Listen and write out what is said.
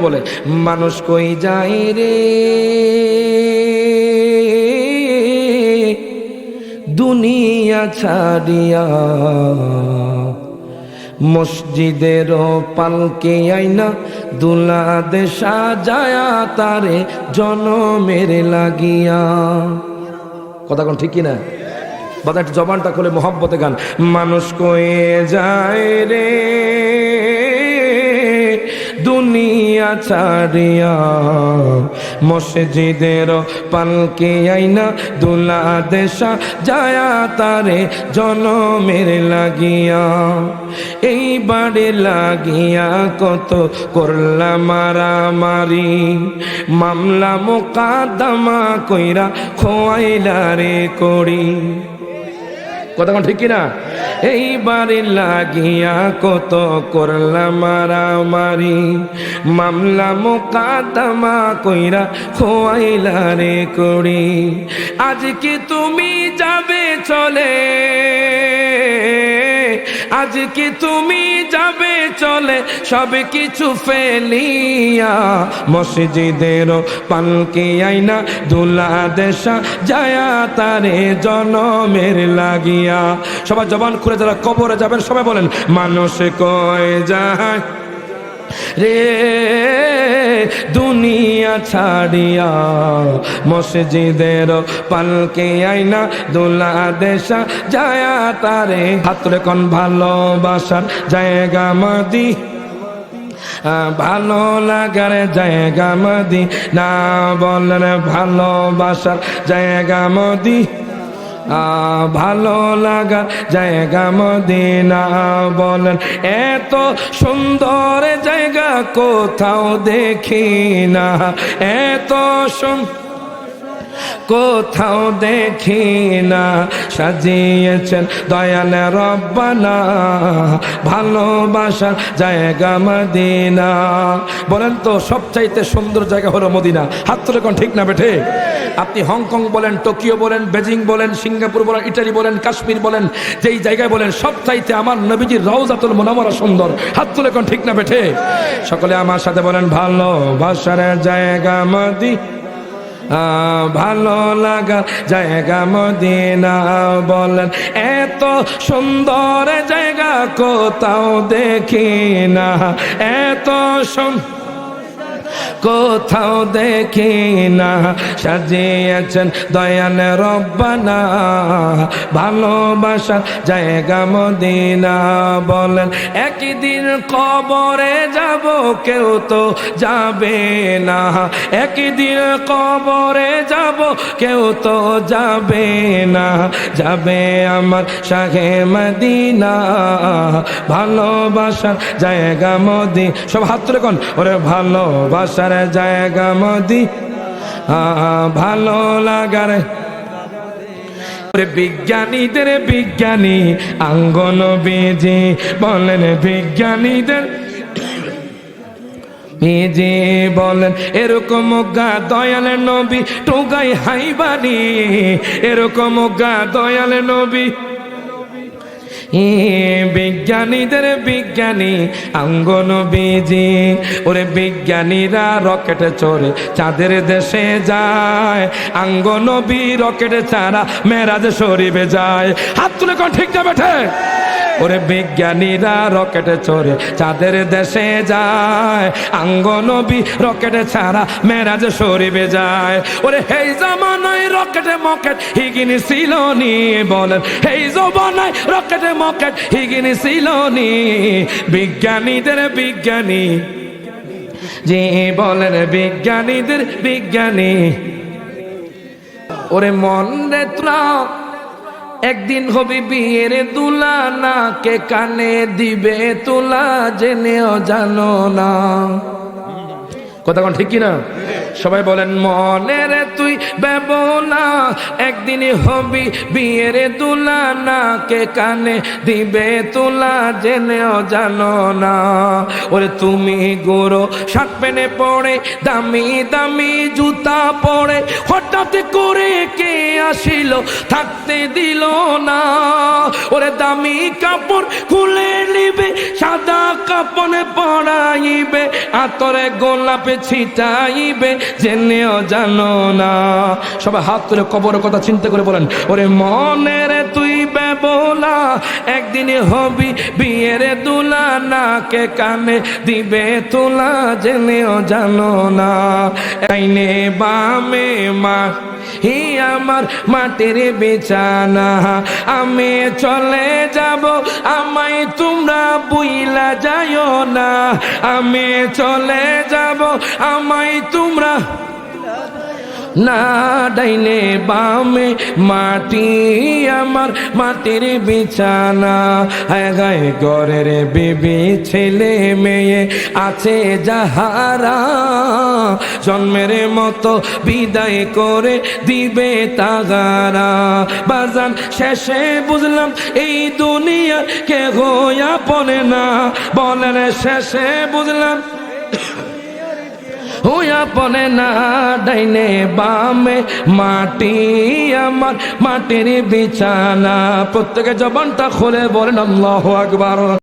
বলে, মানুষ কই যায় রে? দুনিয়া ছাড়িয়া মসজিদের পালকে আইনা, দুলা দেশা যায়া তারে জনমের লাগিয়া। কথা কোন ঠিক কি না বাদা জবানটা খুলে, মোহব্বতে গান, মানুষ কয়ে যায় রে? দুনিয়া ছাড়িয়া, মসজিদের পালকে আইনা দুলা দেশা যায়া তারে জনমের লাগিয়া। এইবারে লাগিয়া কত করলা মারামারি, মামলা মোকাদ্দমা কইরা খোয়াইলা রে করি। কথা ঠিক কিনা? এইবারে লাগিয়া কত করলাম মারামারি মামলা মোকাদ্দমা কইরা খোয়াইলা রে করি আজকে তুমি যাবে চলে? আজকে তুমি যাবে চলে, সব কিছু ফেলিয়া। মসজিদের পালকে আইনা দুলা দেশা যায়া তারে জনমের লাগিয়া। সবাই জবান খুলে যারা কবরে যাবেন, সবাই বলেন, মানুষ কয় যায়? রে দুনিয়া ছাড়িয়া মসজিদের পালকে আইনা দোলা দেশা যায়া তারে। হাতরে কোন ভালোবাসার জায়গা মাদি? ভালো লাগার জায়গা মদি? না বলেন ভালোবাসার জায়গা মদি? ভালো লাগা জায়গা মদিনা বলেন। এত সুন্দর জায়গা কোথাও দেখি না। এত সুন্দর কোথাও দেখি না সাজিয়েছেন দয়াল রব্বানা ভালোবাসার জায়গা মদিনা। বলেন তো সবচাইতে সুন্দর জায়গা হলো মদিনা। হাত তুলে কোন ঠিক না বেঠে? আপনি হংকং বলেন টোকিও বলেন বেজিং বলেন সিঙ্গাপুর বলেন ইটালি বলেন কাশ্মীর বলেন যেই জায়গায় বলেন সবচাইতে আমার নবীজির রওজাতুল মোনামরা সুন্দর। হাত তুলে কোন ঠিক না বেঠে? সকলে আমার সাথে বলেন ভালোবাসার জায়গা মদি আহ, ভালো লাগা জায়গা মদিনা বলেন। এত সুন্দর জায়গা কোথাও দেখি না। এত সুন্দর কোথাও দেখি না। সাজিয়েছেন দয়াল রব্বানা। ভালোবাসা জায়গা মদিনা বলেন, একদিন কবরে যাব, কেউ তো যাবে না। একদিন কবরে যাব, কেউ তো যাবে না। যাবে আমার শাহে মদিনা। ভালোবাসার জায়গা মদি সব হাত কোন, ওরে ভালোবাসার জায়গা মদি। ভালো লাগার বিজ্ঞানীদের বিজ্ঞানী, আঙ্গন বেজে বলেন বিজ্ঞানীদের। যে বলেন, এরকম গা দয়াল নবী, টোগাই হাইবানি। এরকম গা দয়াল নবী বিজ্ঞানীদের বিজ্ঞানী, আঙ্গন বিজি। ওরে বিজ্ঞানীরা রকেটে চড়ে চাঁদের দেশে যায়। আঙ্গন বি রকেটে ছাড়া মেরাজ শরীফে যায়। হাত তুলে কোন ঠিক যাবে ঠিক ওরে বিজ্ঞানীরা রকেটে চড়ে চাঁদের দেশে যায়। আঙ্গনবী রকেটে ছাড়া মেরাজ শরীফে যায়। ওরে হেই জামানায় রকেটে মকেট, হিগিনি ছিল নি বলেন। হেই জবানায় রকেটে মকেট, হিগিনি ছিল নি। বিজ্ঞানীদের বিজ্ঞানী। যে বলেন বিজ্ঞানীদের বিজ্ঞানী। ওরে মন রে তোরা একদিন হবে বিয়ের দুলা না কে কানে দিবে তুলা জেনেও জানো না। কথা কোন ঠিক কিনা? সবাই বলেন, মনে রে তুই বেবনা একদিন হবি বিয়ের দুলা না কে কানে দিবে তুলা জেনেও জানো না। ওরে তুমি গুরু, শার্ট প্যানে পড়ে দামি দামি জুতা পড়ে হঠাৎ করে কে আসিল, থাকতে দিল না। ওরে দামি কাপড় খুলে নিবে, সাদা কাপড়ে পড়াইবে আতরে গোলাপে ছিটাইবে, জেনেও জানো না। সবাই হাত তুলে কবর কথা চিন্তা করে বলেন, ওরে মনের তুই বেবলা, একদিন হবি বিয়ের দুলা না কে কানে দিবে তোলা, জেনেও জানো না। আইনে বামে মা হি আমার মাটির বিছানা, আমি চলে যাব, আমায় তোমরা বুইলা যাইও না। আমি চলে যাব, আমায় তোমরা না ডাইনে বামে মাটি আমার, মাটির বিছানা। গায়ে গরের বেবি, ছেলে, মেয়ে আছে যাহারা। জন্মের মতো বিদায় করে দিবে তাগারা। বাজান শেষে বুঝলাম এই দুনিয়া কে হইয়া পড়ে না। বলেন শেষে বুঝলাম পনে না ডাইনে বামে মাটি আমার মাটির বিছানা। প্রত্যেকে জবানটা খুলে বলেন আল্লাহ আকবার।